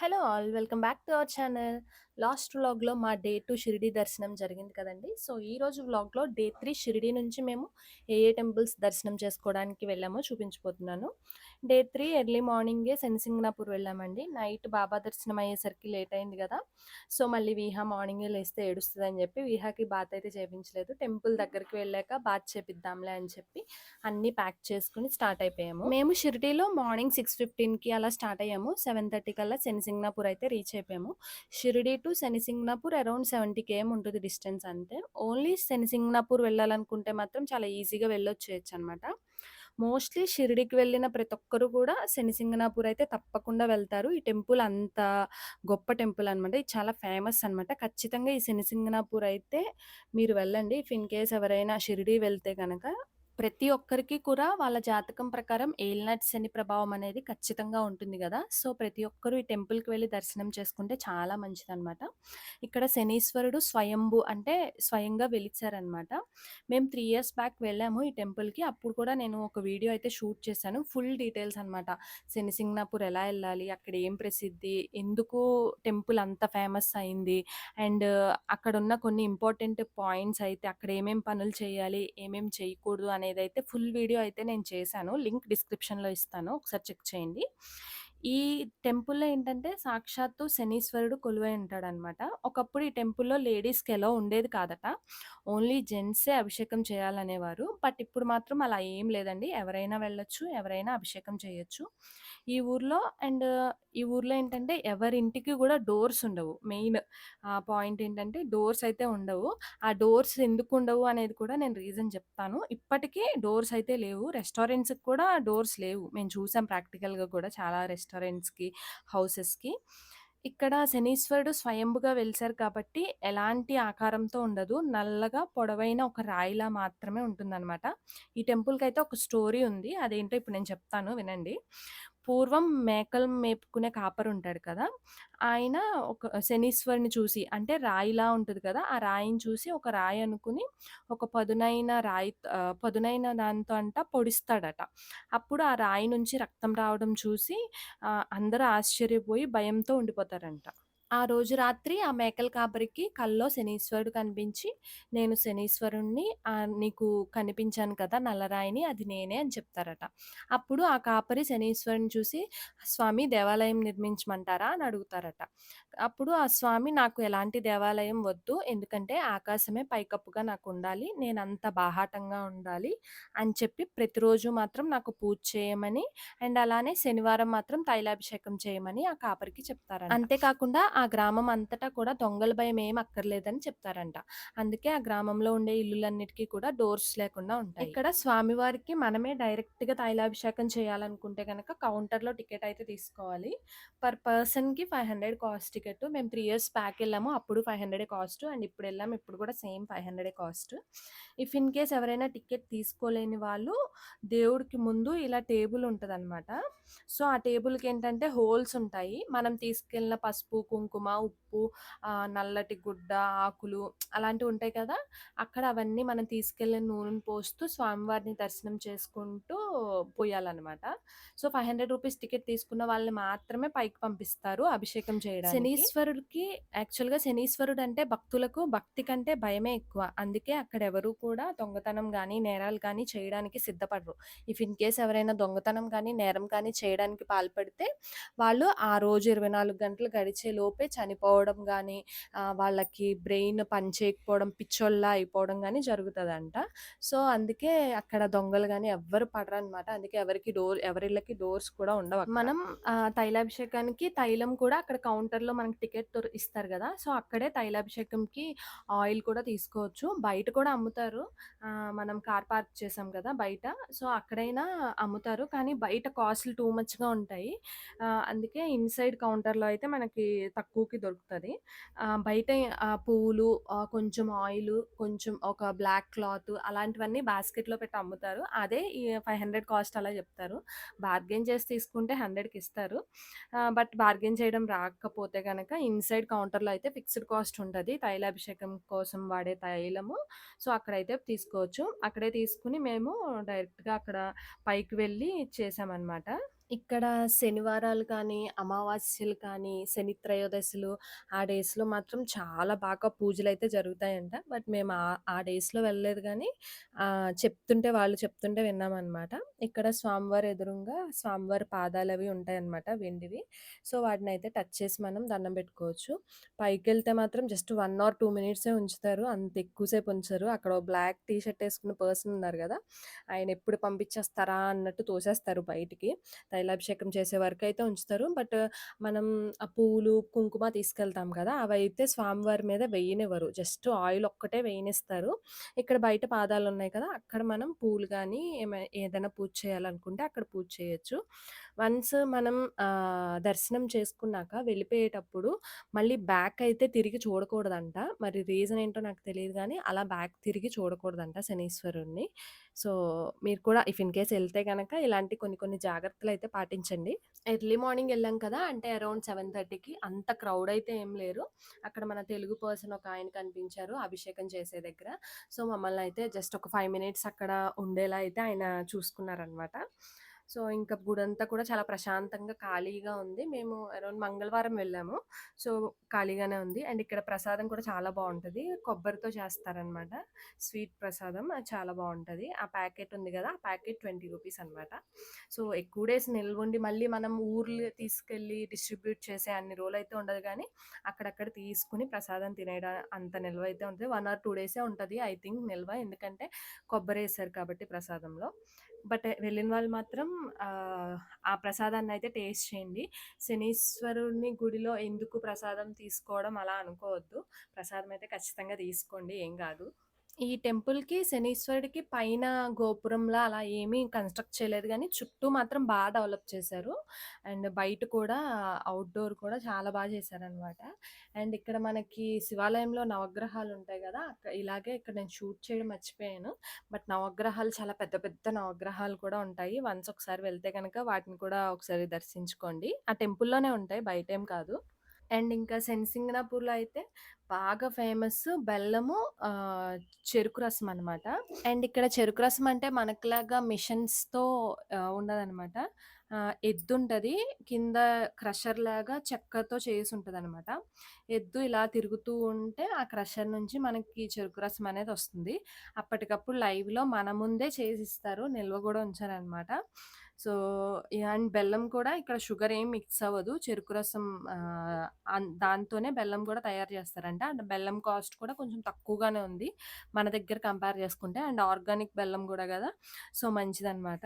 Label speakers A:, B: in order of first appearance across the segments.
A: Hello all, welcome back to our channel. Last వ్లాగ్లో మా day to Shirdi దర్శనం జరిగింది కదండి. సో ఈ రోజు వ్లాగ్లో డే త్రీ షిరిడి నుంచి మేము ఏ ఏ టెంపుల్స్ దర్శనం చేసుకోవడానికి వెళ్ళామో చూపించబోతున్నాను. డే త్రీ ఎర్లీ మార్నింగే సెన్సింగ్నాపూర్ వెళ్ళామండి. నైట్ బాబా దర్శనం అయ్యేసరికి లేట్ అయింది కదా. సో మళ్ళీ విహా మార్నింగే లేస్తే ఏడుస్తుంది అని చెప్పి విహాకి బాత్ అయితే చేయించలేదు టెంపుల్ దగ్గరికి వెళ్ళాక బాత్ చేపిద్దాంలే అని చెప్పి అన్నీ ప్యాక్ చేసుకుని స్టార్ట్ అయిపోయాము. మేము షిరిడీలో మార్నింగ్ సిక్స్ ఫిఫ్టీన్కి అలా స్టార్ట్ అయ్యాము. సెవెన్ థర్టీ కల్లా శనిసింగ్నాపూర్ అయితే రీచ్ అయిపోయాము. Shirdi to Shanishingnapur around seventy KM ఉంటుంది డిస్టెన్స్ అంతే. ఓన్లీ శనిసింగ్నాపూర్ వెళ్ళాలనుకుంటే మాత్రం చాలా ఈజీగా వెళ్ళొచ్చేయచ్చు అనమాట మోస్ట్లీ షిరిడికి వెళ్ళిన ప్రతి ఒక్కరు కూడా శనిసింగనాపూర్ అయితే తప్పకుండా వెళ్తారు. ఈ టెంపుల్ అంత గొప్ప టెంపుల్ అనమాట ఇది చాలా ఫేమస్ అనమాట ఖచ్చితంగా ఈ శనిసింగనాపూర్ అయితే మీరు వెళ్ళండి. ఇఫ్ ఇన్ కేస్ ఎవరైనా షిరిడి వెళ్తే కనుక ప్రతి ఒక్కరికి కూడా వాళ్ళ జాతకం ప్రకారం ఏలినాటి శని ప్రభావం అనేది ఖచ్చితంగా ఉంటుంది కదా! సో ప్రతి ఒక్కరూ ఈ టెంపుల్కి వెళ్ళి దర్శనం చేసుకుంటే చాలా మంచిదన్నమాట. ఇక్కడ శనీశ్వరుడు స్వయంభు అంటే స్వయంగా వెలిచారనమాట మేము త్రీ ఇయర్స్ బ్యాక్ వెళ్ళాము ఈ టెంపుల్కి. అప్పుడు కూడా నేను ఒక వీడియో అయితే షూట్ చేశాను. ఫుల్ డీటెయిల్స్ అనమాట శనిసింగ్నాపూర్ ఎలా వెళ్ళాలి? అక్కడ ఏం ప్రసిద్ధి? ఎందుకు టెంపుల్ అంత ఫేమస్ అయింది? అండ్ అక్కడ ఉన్న కొన్ని ఇంపార్టెంట్ పాయింట్స్ అయితే అక్కడ ఏమేం పనులు చేయాలి? ఏమేం చేయకూడదు అనేది అయితే ఫుల్ వీడియో అయితే నేను చేశాను. లింక్ డిస్క్రిప్షన్లో ఇస్తాను. ఒకసారి చెక్ చేయండి. ఈ టెంపుల్‌లో ఏంటంటే సాక్షాత్తు శనీశ్వరుడు కొలువై ఉంటాడనమాట. ఒకప్పుడు ఈ టెంపుల్‌లో లేడీస్‌కి ఎలా ఉండేది కాదట. ఓన్లీ జెంట్సే అభిషేకం చేయాలనేవారు. బట్ ఇప్పుడు మాత్రం అలా ఏం లేదండి. ఎవరైనా వెళ్ళొచ్చు. ఎవరైనా అభిషేకం చేయొచ్చు. ఈ ఊర్లో అండ్ ఈ ఊర్లో ఏంటంటే ఎవరింటికి కూడా డోర్స్ ఉండవు. మెయిన్ పాయింట్ ఏంటంటే డోర్స్ అయితే ఉండవు. ఆ డోర్స్ ఎందుకు ఉండవు అనేది కూడా నేను రీజన్ చెప్తాను. ఇప్పటికీ డోర్స్ అయితే లేవు. రెస్టారెంట్స్‌కి కూడా డోర్స్ లేవు. మేము చూసాం ప్రాక్టికల్‌గా కూడా చాలా రెస్టారెంట్ రెస్టారెంట్స్‌కి, హౌసెస్‌కి. ఇక్కడ శనీశ్వరుడు స్వయంభుగా వెలిసారు కాబట్టి ఎలాంటి ఆకారంతో ఉండదు. నల్లగా పొడవైన ఒక రాయిలా మాత్రమే ఉంటుందనమాట. ఈ టెంపుల్కి అయితే ఒక స్టోరీ ఉంది. అదేంటో ఇప్పుడు నేను చెప్తాను వినండి. పూర్వం మేకలు మేపుకునే కాపరి ఉంటాడు కదా! ఆయన ఒక శనీశ్వరుని చూసి అంటే రాయిలా ఉంటుంది కదా! ఆ రాయిని చూసి ఒక రాయి అనుకుని ఒక పదునైన రాయి పదునైన దాంతో అంట పొడిస్తాడట. అప్పుడు ఆ రాయి నుంచి రక్తం రావడం చూసి అందరూ ఆశ్చర్యపోయి భయంతో ఉండిపోతారంట. ఆ రోజు రాత్రి ఆ మేకల కాపరికి కల్లో శనీశ్వరుడు కనిపించి, "నేను శనీశ్వరుడిని నీకు కనిపించాను కదా నల్లరాయిని అది నేనే" అని చెప్తారట. అప్పుడు ఆ కాపరి శనీశ్వరుని చూసి, "స్వామి దేవాలయం నిర్మించమంటారా?" అని అడుగుతారట. అప్పుడు ఆ స్వామి, "నాకు ఎలాంటి దేవాలయం వద్దు. ఎందుకంటే ఆకాశమే పైకప్పుగా నాకు ఉండాలి నేను అంత బాహాటంగా ఉండాలి" అని చెప్పి ప్రతిరోజు మాత్రం నాకు పూజ చేయమని అండ్ అలానే శనివారం మాత్రం తైలాభిషేకం చేయమని ఆ కాపరికి చెప్తారు అంతేకాకుండా ఆ గ్రామం అంతటా కూడా దొంగల భయం ఏం అక్కర్లేదని చెప్తారంట. అందుకే ఆ గ్రామంలో ఉండే ఇల్లులన్నిటికి కూడా డోర్స్ లేకుండా ఉంటాయి. ఇక్కడ స్వామివారికి మనమే డైరెక్ట్‌గా తైలాభిషేకం చేయాలనుకుంటే కనుక కౌంటర్‌లో టికెట్ అయితే తీసుకోవాలి. పర్ పర్సన్‌కి 500 కాస్ట్ టికెట్. మేము త్రీ ఇయర్స్ బ్యాక్ ఎళ్ళాము. అప్పుడు 500 కాస్ట్ అండ్ ఇప్పుడు వెళ్ళాము ఇప్పుడు కూడా same 500 cost. If in case ఎవరైనా టికెట్ తీసుకోలేని వాళ్ళు దేవుడికి ముందు ఇలా టేబుల్ ఉంటదనమాట. సో, ఆ టేబుల్‌కి ఏంటంటే హోల్స్ ఉంటాయి. మనం తీసుకెళ్ళిన పసుపు, కుంకుమ, కుంకుమ ఉప్పు, నల్లటి గుడ్డ, ఆకులు అలాంటివి ఉంటాయి కదా! అక్కడ అవన్నీ మనం తీసుకెళ్ళిన నూనెను పోస్తూ స్వామివారిని దర్శనం చేసుకుంటూ పోయాలన్నమాట సో, 500 రూపీస్ టికెట్ తీసుకున్న వాళ్ళని మాత్రమే పైకి పంపిస్తారు అభిషేకం చేయడానికి. శనీశ్వరుడికి యాక్చువల్‌గా శనీశ్వరుడు అంటే భక్తులకు భక్తి కంటే భయమే ఎక్కువ. అందుకే అక్కడ ఎవరు కూడా దొంగతనం కానీ నేరాలు కానీ చేయడానికి సిద్ధపడరు. ఇఫ్ ఇన్ కేస్ ఎవరైనా దొంగతనం కానీ నేరం కానీ చేయడానికి పాల్పడితే వాళ్ళు ఆ రోజు 24 గంటలు గడిచే లోపు చనిపోవడం కానీ వాళ్ళకి బ్రెయిన్ పని చేయకపోవడం, అయిపోవడం కానీ జరుగుతుందంట సో, అందుకే అక్కడ దొంగలు కానీ ఎవ్వరు పడరనమాట. అందుకే ఎవరికి డోర్ ఎవరిళ్ళకి డోర్స్ కూడా ఉండవు మనం తైలాభిషేకానికి తైలం కూడా అక్కడ కౌంటర్‌లో మనకి టికెట్ ఇస్తారు కదా సో, అక్కడే తైలాభిషేకంకి ఆయిల్ కూడా తీసుకోవచ్చు. బయట కూడా అమ్ముతారు. మనం కార్ పార్క్ చేసాం కదా బయట. సో, అక్కడైనా అమ్ముతారు. కానీ బయట కాస్ట్‌లు టూ మచ్‌గా ఉంటాయి. అందుకే ఇన్‌సైడ్ కౌంటర్‌లో అయితే మనకి తక్కువ తక్కువకి దొరుకుతుంది బయట పువ్వులు, కొంచెం ఆయిలు, కొంచెం ఒక బ్లాక్ క్లాత్ అలాంటివన్నీ బాస్కెట్‌లో పెట్టి అమ్ముతారు. అదే ఈ 500 కాస్ట్ అలా చెప్తారు. బార్గెన్ చేసి తీసుకుంటే 100కి ఇస్తారు. బట్ బార్గెన్ చేయడం రాకపోతే కనుక ఇన్‌సైడ్ కౌంటర్‌లో అయితే ఫిక్స్డ్ కాస్ట్ ఉంటుంది తైలాభిషేకం కోసం వాడే తైలము. సో, అక్కడైతే తీసుకోవచ్చు. అక్కడే తీసుకుని మేము డైరెక్ట్‌గా అక్కడ పైకి వెళ్ళి చేసామన్నమాట ఇక్కడ శనివారాలు కానీ, అమావాస్యలు కానీ, శని త్రయోదశులు ఆ డేస్‌లో మాత్రం చాలా బాగా పూజలైతే జరుగుతాయంట. బట్ మేము ఆ ఆ డేస్‌లో వెళ్ళలేదు గానీ ఆహ్, చెప్తుంటే వాళ్ళు చెప్తుంటే విన్నామనమాట. ఇక్కడ స్వామివారి ఎదురుంగా స్వామివారి పాదాలవి ఉంటాయన్నమాట వెండివి. సో, వాటినైతే టచ్ చేసి మనం దండం పెట్టుకోవచ్చు. పైకెళ్తే మాత్రం జస్ట్ 1 ఆర్ 2 మినిట్సే ఉంచుతారు. అంత ఎక్కువ సేపు ఉంచరు. అక్కడ ఓ బ్లాక్ టీ షర్ట్ ఏసుకున్న పర్సన్ ఉన్నారు గదా! ఆయన ఎప్పుడు పంపించేస్తారా అన్నట్టు తోసేస్తారు బయటికి. తైలాభిషేకం చేసే వరకు అయితే ఉంచుతారు. బట్ మనం ఆ పూలు, కుంకుమ తీసుకెళ్తాం కదా! అవి అయితే స్వామివారి మీద వెయ్యనివ్వరు. జస్ట్ ఆయిల్ ఒక్కటే వేయనిస్తారు. ఇక్కడ బయట పాదాలు ఉన్నాయి కదా! అక్కడ మనం పూలు కానీ ఏదైనా పూజ చేయాలనుకుంటే అక్కడ పూజ చేయొచ్చు. వన్స్ మనం దర్శనం చేసుకున్నాక వెళ్ళిపోయేటప్పుడు మళ్ళీ బ్యాక్ అయితే తిరిగి చూడకూడదంట. మరి రీజన్ ఏంటో నాకు తెలియదు కానీ అలా బ్యాక్ తిరిగి చూడకూడదంట శనీశ్వరుడిని. సో, మీరు కూడా ఇఫ్ ఇన్ కేస్ వెళ్తే కనుక ఇలాంటి కొన్ని కొన్ని జాగ్రత్తలు అయితే పాటించండి. ఎర్లీ మార్నింగ్ వెళ్ళాం కదా! అంటే అరౌండ్ 7:30కి అంత క్రౌడ్ అయితే ఏం లేరు. అక్కడ మన తెలుగు పర్సన్ ఒక ఆయన కనిపించారు అభిషేకం చేసే దగ్గర. సో, మమ్మల్ని అయితే జస్ట్ ఒక ఫైవ్ మినిట్స్ అక్కడ ఉండేలా అయితే ఆయన చూసుకున్నారనమాట. సో, ఇంకా గుడంతా కూడా చాలా ప్రశాంతంగా ఖాళీగా ఉంది. మేము అరౌండ్ మంగళవారం వెళ్ళాము. సో, ఖాళీగానే ఉంది. అండ్ ఇక్కడ ప్రసాదం కూడా చాలా బాగుంటుంది కొబ్బరితో చేస్తారనమాట. స్వీట్ ప్రసాదం అది చాలా బాగుంటుంది ఆ ప్యాకెట్ ఉంది కదా ఆ ప్యాకెట్ 20 రూపీస్ అనమాట. సో, ఎక్కువ డేస్ నిల్వుండి మళ్ళీ మనం ఊర్లు తీసుకెళ్ళి డిస్ట్రిబ్యూట్ చేసే అన్ని రోజులైతే ఉండదు కానీ అక్కడక్కడ తీసుకుని ప్రసాదం తినేయడం అంత నిల్వ అయితే ఉంటుంది వన్ ఆర్ టూ డేసే ఉంటుంది ఐ థింక్ నిల్వ. ఎందుకంటే కొబ్బరి వేసారు కాబట్టి ప్రసాదంలో. బట్ వెళ్ళిన వాళ్ళు మాత్రం ఆ ప్రసాదాన్ని అయితే టేస్ట్ చేయండి. శనీశ్వరుని గుడిలో ఎందుకు ప్రసాదం తీసుకోవడం అలా అనుకోవద్దు. ప్రసాదం అయితే ఖచ్చితంగా తీసుకోండి ఏం కాదు ఈ టెంపుల్‌కి శనీశ్వరుడికి పైన గోపురంలా అలా ఏమీ కన్‌స్ట్రక్ట్ చేయలేదు గానీ, చుట్టూ మాత్రం బా డెవలప్ చేశారు. అండ్ బయట కూడా ఔట్‌డోర్ కూడా చాలా బా చేశారనమాట. అండ్ ఇక్కడ మనకి శివాలయంలో నవగ్రహాలుంటాయి గదా! అక్క ఇలాగే ఇక్కడ నేను షూట్ చేయడం మర్చిపోయాను. బట్ నవగ్రహాలు చాలా పెద్ద పెద్ద నవగ్రహాలు కూడా ఉంటాయి. వన్స్ ఒకసారి వెళ్తే గనక వాటిని కూడా ఒకసారి దర్శించుకోండి. ఆ టెంపుల్‌లోనే ఉంటాయి బయటేం కాదు. అండ్ ఇంకా సెన్సింగ్నాపూర్లో అయితే బాగా ఫేమస్ బెల్లము చెరుకు రసం అనమాట. అండ్ ఇక్కడ చెరుకు రసం అంటే మనకులాగా మిషన్స్‌తో ఆహ్, ఉండదనమాట. ఆహ్, ఎద్దుంటది. కింద క్రషర్‌లాగా చెక్కతో అనమాట ఎద్దు ఇలా తిరుగుతూ ఉంటే ఆ క్రషర్ నుంచి మనకి చెరుకు రసం అనేది వస్తుంది అప్పటికప్పుడు లైవ్‌లో మన ముందే చేసిస్తారు. నిల్వ కూడా ఉంచారనమాట. సో, అండ్ బెల్లం కూడా ఇక్కడ షుగర్ ఏం మిక్స్ అవ్వదు. చెరుకు రసం దాంతోనే బెల్లం కూడా తయారు చేస్తారంట. అండ్ బెల్లం కాస్ట్ కూడా కొంచెం తక్కువగానే ఉంది. మన దగ్గర కంపేర్ చేసుకుంటే. అండ్ ఆర్గానిక్ బెల్లం కూడా కదా సో, మంచిదన్నమాట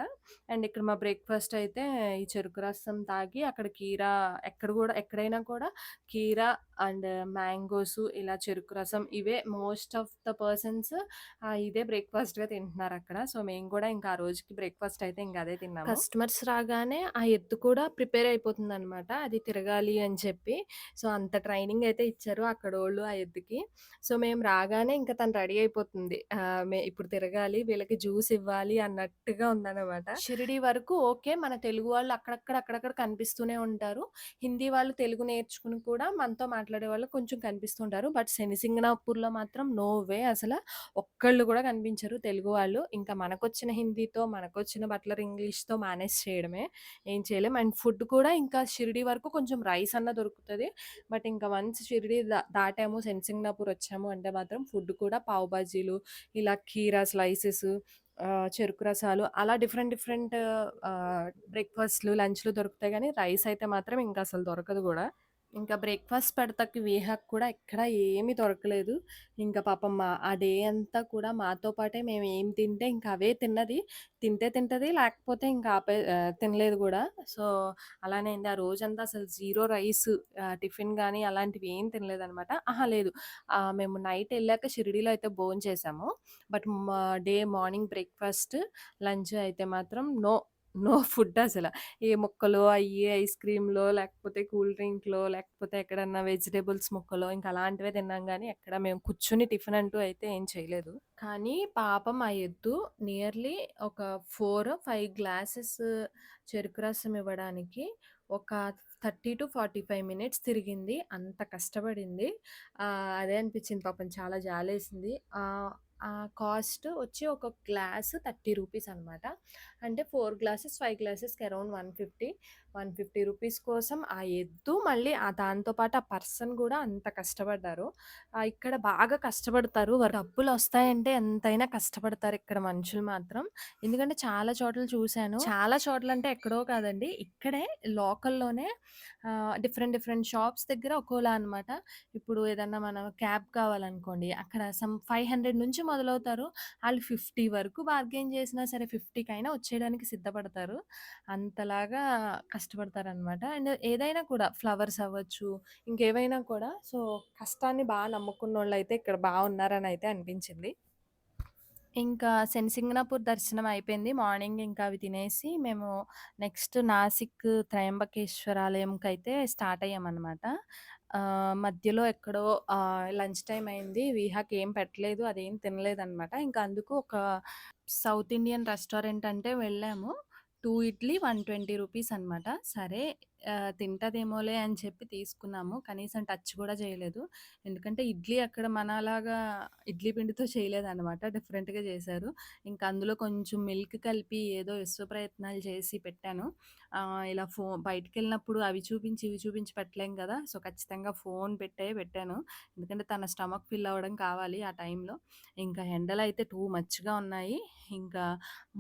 A: అండ్ ఇక్కడ మా బ్రేక్‌ఫాస్ట్ అయితే ఈ చెరుకు రసం తాగి అక్కడ కీరా ఎక్కడ కూడా ఎక్కడైనా కూడా కీరా అండ్ మ్యాంగోస్ ఇలా చెరుకు రసం ఇవే మోస్ట్ ఆఫ్ ద పర్సన్స్ ఇదే బ్రేక్‌ఫాస్ట్‌గా తింటున్నారు అక్కడ సో, మేము కూడా ఇంకా ఆ రోజుకి బ్రేక్‌ఫాస్ట్ అయితే ఇంకా అదే తిన్నాము. కస్టమర్స్ రాగానే ఆ ఎద్దు కూడా ప్రిపేర్ అయిపోతుందనమాట. అది తిరగాలి అని చెప్పి. సో, అంత ట్రైనింగ్ అయితే ఇచ్చారు అక్కడోళ్ళు ఆ ఎద్దుకి. సో, మేము రాగానే ఇంక తను రెడీ అయిపోతుంది. మే ఇప్పుడు తిరగాలి, వీళ్ళకి జ్యూస్ ఇవ్వాలి అన్నట్టుగా ఉందనమాట. షిరిడీ వరకు ఓకే. మన తెలుగు వాళ్ళు అక్కడక్కడ, అక్కడక్కడ కనిపిస్తూనే ఉంటారు. హిందీ వాళ్ళు తెలుగు నేర్చుకుని కూడా మనతో మాట్లాడే వాళ్ళు కొంచెం కనిపిస్తుంటారు. బట్ శనిసింగనాపూర్‌లో మాత్రం నో వే అసల ఒక్కళ్ళు కూడా కనిపించరు తెలుగు వాళ్ళు. ఇంకా మనకొచ్చిన హిందీతో, మనకొచ్చిన బట్లర్ ఇంగ్లీష్‌తో మేనేజ్ చేయడమే. ఏం చేయలేం. అండ్ ఫుడ్ కూడా ఇంకా షిరిడీ వరకు కొంచెం రైస్ అన్నా దొరుకుతుంది బట్ ఇంకా వన్స్ షిరిడీ దా దాటాము, శనిసింగనాపూర్ వచ్చాము అంటే మాత్రం ఫుడ్ కూడా పావు బాజీలు, ఇలా కీరా స్లైసెస్ చెరుకు రసాలు అలా డిఫరెంట్ డిఫరెంట్ బ్రేక్‌ఫాస్ట్‌లు, లంచ్‌లు దొరుకుతాయి కానీ రైస్ అయితే మాత్రం ఇంకా అసలు దొరకదు కూడా ఇంకా బ్రేక్‌ఫాస్ట్ పెడతాకి వేహాకు కూడా ఎక్కడ ఏమీ దొరకలేదు. ఇంకా పాపం మా ఆ డే అంతా కూడా మాతో పాటే మేము ఏం తింటే ఇంకా అవే తిన్నది. తింటే తింటది లేకపోతే ఇంకా ఆపే తినలేదు కూడా సో, అలానే అయింది. ఆ రోజంతా అసలు జీరో రైస్ టిఫిన్ కానీ అలాంటివి ఏం తినలేదనమాట. ఆహా లేదు. మేము నైట్ వెళ్ళాక షిరిడీలో అయితే భోంచేసాము. But day morning breakfast, lunch అయితే మాత్రం నో. నో ఫుడ్ అసల. ఏ ముక్కలో అయ్యి ఐస్ క్రీమ్‌లో లేకపోతే కూల్ డ్రింక్‌లో లేకపోతే ఎక్కడన్నా వెజిటబుల్స్ ముక్కలో ఇంక అలాంటివే తిన్నాం గానీ ఎక్కడ మేము కూర్చుని టిఫిన్ అంటూ అయితే ఏం చేయలేదు. కానీ పాపం ఆ ఎద్దు నియర్లీ ఒక 4, 5 గ్లాసెస్ చెరుకు రసం ఇవ్వడానికి ఒక 30-45 మినిట్స్ తిరిగింది. అంత కష్టపడింది. ఆహ్, అదే అనిపించింది పాపం చాలా జాలేసింది. ఆహ్, కాస్ట్ వచ్చి ఒక గ్లాస్ థర్టీ రూపీస్ అనమాట అంటే four glasses five గ్లాసెస్కి around one fifty one fifty rupees కోసం ఆ ఎద్దు మళ్ళీ ఆ దాంతో పాటు ఆ పర్సన్ కూడా అంత కష్టపడ్డారు. ఇక్కడ బాగా కష్టపడతారు. వారు డబ్బులు వస్తాయంటే ఎంతైనా కష్టపడతారు ఇక్కడ మనుషులు మాత్రం. ఎందుకంటే చాలా చోట్ల చూశాను. చాలా చోట్ల అంటే ఎక్కడో కాదండి. ఇక్కడే లోకల్లోనే డిఫరెంట్ డిఫరెంట్ షాప్స్ దగ్గర ఒక్కోలా అనమాట ఇప్పుడు ఏదన్నా మనం క్యాబ్ కావాలనుకోండి అక్కడ సమ్ ఫైవ్ హండ్రెడ్ నుంచి మొదలవుతారు. వాళ్ళు ఫిఫ్టీ వరకు బార్గెన్ చేసినా సరే ఫిఫ్టీకైనా వచ్చేయడానికి సిద్ధపడతారు. అంతలాగా కష్టపడతారనమాట. అండ్ ఏదైనా కూడా ఫ్లవర్స్ అవ్వచ్చు ఇంకేవైనా కూడా. సో కష్టాన్ని బాగా నమ్ముకున్న వాళ్ళు అయితే ఇక్కడ బాగున్నారని అయితే అనిపించింది. ఇంకా శనిసింగనాపూర్ దర్శనం అయిపోయింది. మార్నింగ్ ఇంకా అవి తినేసి మేము నెక్స్ట్ నాసిక్ త్రయంబకేశ్వరాలయంకి అయితే స్టార్ట్ అయ్యామనమాట. ఆహ్, మధ్యలో ఎక్కడో ఆహ్, లంచ్ టైమ్ అయింది. విహాకి ఏం పెట్టలేదు. అదేం తినలేదనమాట. ఇంకా అందుకు ఒక సౌత్ ఇండియన్ రెస్టారెంట్ అంటే వెళ్ళాము. 2 ఇడ్లీ 120 రూపీస్ అనమాట. సరే తింటదేమోలే అని చెప్పి తీసుకున్నాము. కనీసం టచ్ కూడా చేయలేదు. ఎందుకంటే ఇడ్లీ అక్కడ మనలాగా ఇడ్లీ పిండితో చేయలేదనమాట. డిఫరెంట్‌గా చేశారు. ఇంకా అందులో కొంచెం మిల్క్ కలిపి ఏదో విశ్వ ప్రయత్నాలు చేసి పెట్టాను. ఇలా ఫో బయటికెళ్ళినప్పుడు అవి చూపించి, ఇవి చూపించి పెట్టలేం కదా! సో, ఖచ్చితంగా ఫోన్ పెట్టే పెట్టాను. ఎందుకంటే తన స్టమక్ ఫిల్ అవ్వడం కావాలి ఆ టైంలో. ఇంకా ఎండలైతే టూ మచ్‌గా ఉన్నాయి. ఇంకా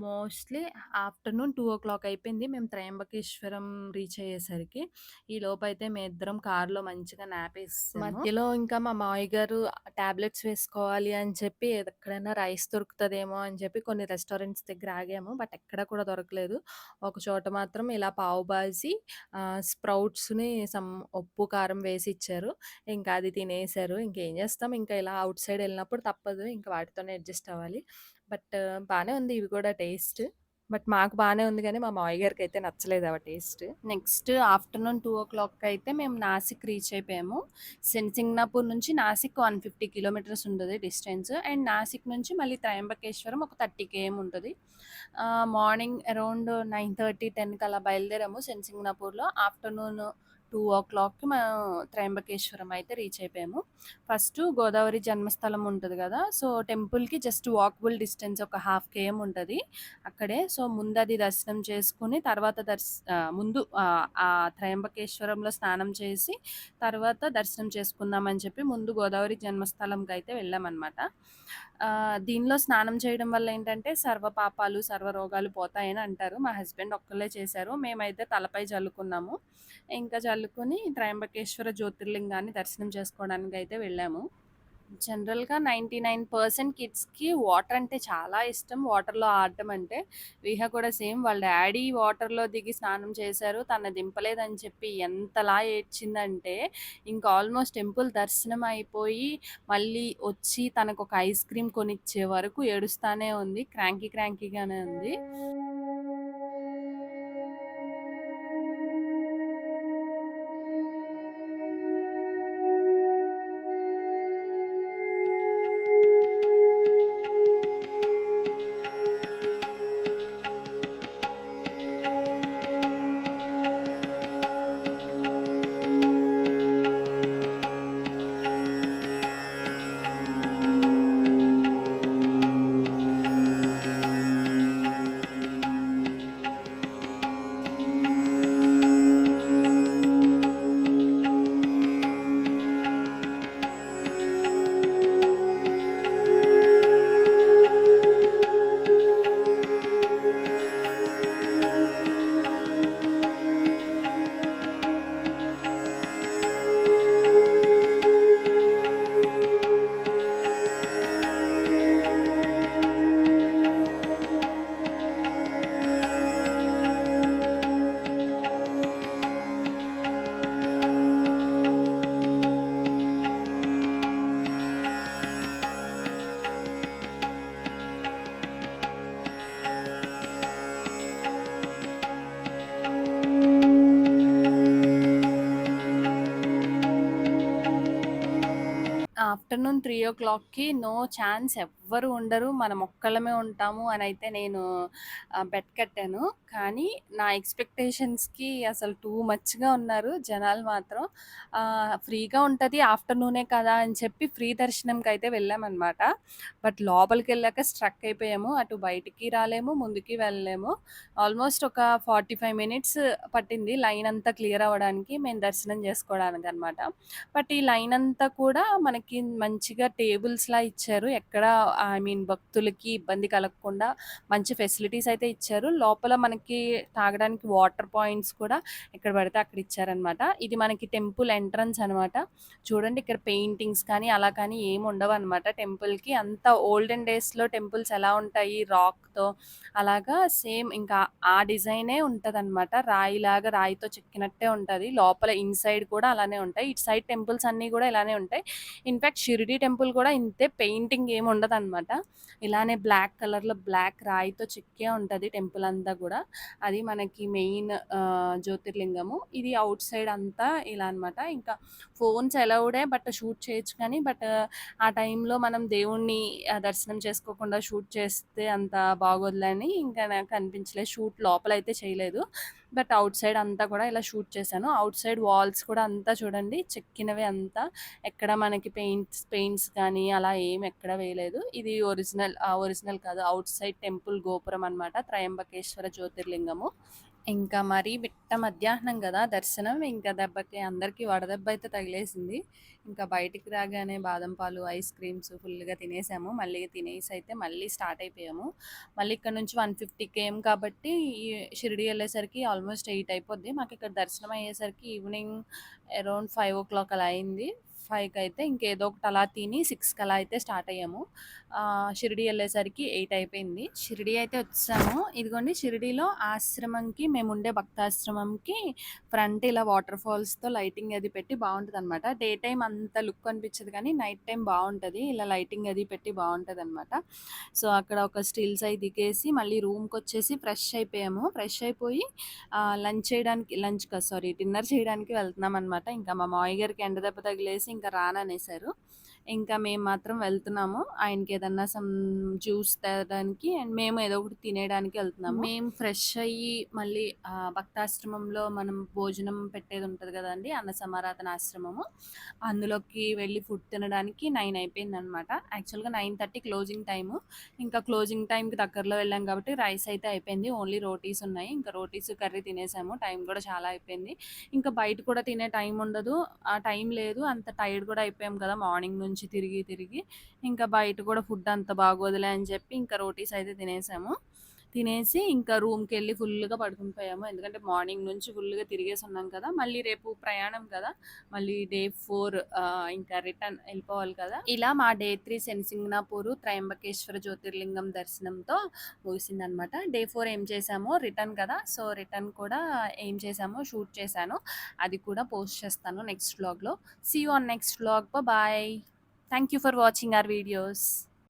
A: మోస్ట్‌లీ ఆఫ్టర్‌నూన్ 2:00 అయిపోయింది. మేము త్రయంబకేశ్వరం రీచ్ ఈ లోపైతే మేము మేమిద్దరం కార్‌లో మంచిగా నాపేసేసాము. మధ్యలో ఇంకా మా మావయ్య గారు టాబ్లెట్స్ వేసుకోవాలి అని చెప్పి ఎక్కడైనా రైస్ దొరుకుతుందేమో అని చెప్పి కొన్ని రెస్టారెంట్స్ దగ్గర ఆగాము. బట్ ఎక్కడ కూడా దొరకలేదు. ఒక చోట మాత్రం ఇలా పావు బాజీ స్ప్రౌట్స్‌ని సమ్ ఉప్పు, కారం వేసి ఇచ్చారు. ఇంకా అది తినేసారు. ఇంకేం చేస్తాం ఇంకా ఇలా అవుట్ సైడ్ వెళ్ళినప్పుడు తప్పదు. ఇంకా వాటితోనే అడ్జస్ట్ అవ్వాలి. బట్ బాగానే ఉంది ఇవి కూడా టేస్ట్. బట్ మాకు బాగానే ఉంది కానీ మా మావయ్య అయితే నచ్చలేదు ఆ టేస్ట్. నెక్స్ట్ ఆఫ్టర్‌నూన్ 2:00 అయితే మేము నాసిక్ రీచ్ అయిపోయాము. సింగ్నాపూర్ నుంచి నాసిక్ 150 కిలోమీటర్స్ ఉంటుంది డిస్టెన్స్. అండ్ నాసిక్ నుంచి మళ్ళీ త్రయంబకేశ్వరం ఒక 30 కేఎం ఉంటుంది మార్నింగ్ అరౌండ్ 9:30, 10కి అలా బయలుదేరాము శనిసింగనాపూర్‌లో. ఆఫ్టర్‌నూన్ 2:00కి మేము త్రయంబకేశ్వరం అయితే రీచ్ అయిపోయాము. ఫస్ట్ గోదావరి జన్మస్థలం ఉంటుంది కదా సో, టెంపుల్‌కి జస్ట్ వాకబుల్ డిస్టెన్స్ ఒక హాఫ్ కేఎం ఉంటుంది అక్కడే. సో, ముందు అది దర్శనం చేసుకుని తర్వాత దర్శ ముందు ఆ త్రయంబకేశ్వరంలో స్నానం చేసి, తర్వాత దర్శనం చేసుకుందామని చెప్పి ముందు గోదావరి జన్మస్థలంకి అయితే వెళ్ళామన్నమాట దీనిలో స్నానం చేయడం వల్ల ఏంటంటే సర్వ పాపాలు, సర్వ రోగాలు పోతాయని అంటారు. మా హస్బెండ్ ఒక్కళ్ళే చేశారు. మేమైతే తలపై చల్లుకున్నాము ఇంకా జల్లుకొని త్రయంబకేశ్వర జ్యోతిర్లింగాన్ని దర్శనం చేసుకోవడానికి అయితే వెళ్ళాము. జనరల్‌గా 99% కిడ్స్‌కి వాటర్ అంటే చాలా ఇష్టం. వాటర్‌లో ఆడటం అంటే. విహ కూడా సేమ్ వాళ్ళ డాడీ వాటర్‌లో దిగి స్నానం చేశారు. తన దింపలేదని చెప్పి ఎంతలా ఏడ్చిందంటే, ఇంకా ఆల్మోస్ట్ టెంపుల్ దర్శనం అయిపోయి, మళ్ళీ వచ్చి తనకొక ఐస్ క్రీమ్ కొనిచ్చే వరకు ఏడుస్తానే ఉంది. క్రాంకీ క్రాంకీగానే ఉంది. ఆఫ్టర్నూన్ త్రీ ఓ క్లాక్కి నో ఛాన్స్
B: ఎవ్వరు ఉండరు. మనం ఒక్కళ్ళమే ఉంటాము అని అయితే నేను బెట్ కట్టాను. కానీ నా ఎక్స్‌పెక్టేషన్స్‌కి అసలు టూ మచ్‌గా ఉన్నారు జనాలు మాత్రం. ఫ్రీగా ఉంటుంది ఆఫ్టర్‌నూనే కదా అని చెప్పి ఫ్రీ దర్శనంకి అయితే వెళ్ళామన్నమాట బట్ లోపలికి వెళ్ళాక స్ట్రక్ అయిపోయాము. అటు బయటికి రాలేము, ముందుకి వెళ్ళలేము. ఆల్మోస్ట్ ఒక 45 మినిట్స్ పట్టింది లైన్ అంతా క్లియర్ అవ్వడానికి మేము దర్శనం చేసుకోవడానికనమాట. బట్ ఈ లైన్ అంతా కూడా మనకి మంచిగా టేబుల్స్‌లా ఇచ్చారు. ఎక్కడ ఐ మీన్ భక్తులకి ఇబ్బంది కలగకుండా మంచి ఫెసిలిటీస్ అయితే ఇచ్చారు. లోపల మనకి తాగడానికి వాటర్ పాయింట్స్ కూడా ఎక్కడ పడితే అక్కడ ఇచ్చారనమాట. ఇది మనకి టెంపుల్ ఎంట్రన్స్ అనమాట. చూడండి ఇక్కడ పెయింటింగ్స్ కానీ, అలా కానీ ఏమి ఉండవనమాట టెంపుల్‌కి. అంత ఓల్డెన్ డేస్‌లో టెంపుల్స్ ఎలా ఉంటాయి రాక్‌తో అలాగా సేమ్ ఇంకా ఆ డిజైనే ఉంటదనమాట. రాయిలాగా రాయితో చెక్కినట్టే ఉంటుంది లోపల ఇన్‌సైడ్ కూడా అలానే ఉంటాయి. ఇటు సైడ్ టెంపుల్స్ అన్నీ కూడా ఇలానే ఉంటాయి. ఇన్‌ఫాక్ట్ షిరిడి టెంపుల్ కూడా ఇంతే పెయింటింగ్ ఏమి అనమాట ఇలానే బ్లాక్ కలర్‌లో బ్లాక్ రాయితో చెక్కే ఉంటుంది టెంపుల్ అంతా కూడా. అది మనకి మెయిన్ జ్యోతిర్లింగము. ఇది అవుట్ సైడ్ అంతా ఇలా అనమాట. ఇంకా ఫోన్స్ అలౌడే బట్ షూట్ చేయొచ్చు కానీ బట్ ఆ టైంలో మనం దేవుడిని దర్శనం చేసుకోకుండా షూట్ చేస్తే అంత బాగోదులే అని ఇంకా నాకు అనిపించలేదు. షూట్ లోపలైతే చేయలేదు. బట్ అవుట్ సైడ్ అంతా కూడా ఇలా షూట్ చేశాను. అవుట్ సైడ్ వాల్స్ కూడా అంతా చూడండి చెక్కినవే అంతా. ఎక్కడ మనకి పెయింట్స్ పెయింట్స్ కానీ అలా ఏం ఎక్కడ వేయలేదు. ఇది ఒరిజినల్ ఒరిజినల్ కాదు అవుట్ సైడ్ టెంపుల్ గోపురం అనమాట. త్రయంబకేశ్వర జ్యోతిర్లింగము. ఇంకా మరి బిట్ట మధ్యాహ్నం కదా దర్శనం. ఇంకా దెబ్బకి అందరికీ వడదెబ్బ అయితే తగిలేసింది. ఇంకా బయటికి రాగానే బాదం పాలు, ఐస్ క్రీమ్స్ ఫుల్‌గా తినేసాము. మళ్ళీ తినేసి అయితే మళ్ళీ స్టార్ట్ అయిపోయాము. మళ్ళీ ఇక్కడ నుంచి 150 కేఎం కాబట్టి ఈ షిరిడి వెళ్ళేసరికి ఆల్మోస్ట్ ఎయిట్ అయిపోద్ది. మాకు ఇక్కడ దర్శనం అయ్యేసరికి ఈవినింగ్ అరౌండ్ 5:00 అలా అయింది. ఫైవ్కి అయితే ఇంకేదో ఒకటి అలా తిని 6కి అలా అయితే స్టార్ట్ అయ్యాము. షిరిడి వెళ్ళేసరికి ఎయిట్ అయిపోయింది. షిరిడి అయితే వచ్చాము ఇదిగోండి షిరిడిలో ఆశ్రమంకి మేము ఉండే భక్తాశ్రమంకి ఫ్రంట్ ఇలా వాటర్ ఫాల్స్‌తో లైటింగ్ అది పెట్టి బాగుంటుంది అనమాట డే టైం అంత లుక్ అనిపించదు కానీ నైట్ టైం బాగుంటుంది ఇలా లైటింగ్ అది పెట్టి బాగుంటుంది అనమాట సో, అక్కడ ఒక స్టిల్స్ అయి దిగేసి మళ్ళీ రూమ్కి వచ్చేసి ఫ్రెష్ అయిపోయాము. ఫ్రెష్ అయిపోయి లంచ్ చేయడానికి లంచ్ కాదు సారీ డిన్నర్ చేయడానికి వెళ్తున్నాం అనమాట ఇంకా మా మావయ్య గారికి ఎండ దెబ్బ తగిలేసి ఇంకా రాననేసారు. ఇంకా మేము మాత్రం వెళ్తున్నాము. ఆయనకి ఏదన్నా సమ్ జ్యూస్ తేడానికి అండ్ మేము ఏదో ఒకటి తినేయడానికి వెళ్తున్నాము. మేము ఫ్రెష్ అయ్యి మళ్ళీ భక్తాశ్రమంలో మనం భోజనం పెట్టేది ఉంటది కదండీ! అన్న సమారాధన ఆశ్రమము. అందులోకి వెళ్ళి ఫుడ్ తినడానికి 9 అయిపోయిందనమాట. యాక్చువల్‌గా 9:30 క్లోజింగ్ టైము. ఇంకా క్లోజింగ్ టైమ్‌కి దగ్గరలో వెళ్ళాం కాబట్టి రైస్ అయితే అయిపోయింది. ఓన్లీ రోటీస్ ఉన్నాయి. ఇంకా రోటీస్, కర్రీ తినేసాము. టైం కూడా చాలా అయిపోయింది. ఇంకా బయట కూడా తినే టైం ఉండదు. ఆ టైం లేదు. అంత టైర్డ్ కూడా అయిపోయాం కదా! మార్నింగ్ నుంచి నుంచి తిరిగి తిరిగి. ఇంకా బయట కూడా ఫుడ్ అంత బాగోదులే అని చెప్పి ఇంకా రోటీస్ అయితే తినేసాము. తినేసి ఇంకా రూమ్కి వెళ్ళి ఫుల్‌గా పడుకుని పోయాము. ఎందుకంటే మార్నింగ్ నుంచి ఫుల్‌గా తిరిగేసి ఉన్నాం కదా! మళ్ళీ రేపు ప్రయాణం కదా! మళ్ళీ డే ఫోర్ ఇంకా రిటర్న్ వెళ్ళిపోవాలి కదా! ఇలా మా డే 3 శనిసింగనాపూరు త్రయంబకేశ్వర జ్యోతిర్లింగం దర్శనంతో ముగిసిందనమాట. డే ఫోర్ ఏం చేశామో రిటర్న్ కదా! సో, రిటర్న్ కూడా ఏం చేశామో షూట్ చేశాను. అది కూడా పోస్ట్ చేస్తాను నెక్స్ట్ వ్లాగ్‌లో. See on next vlog. Bye. Thank you for watching our videos.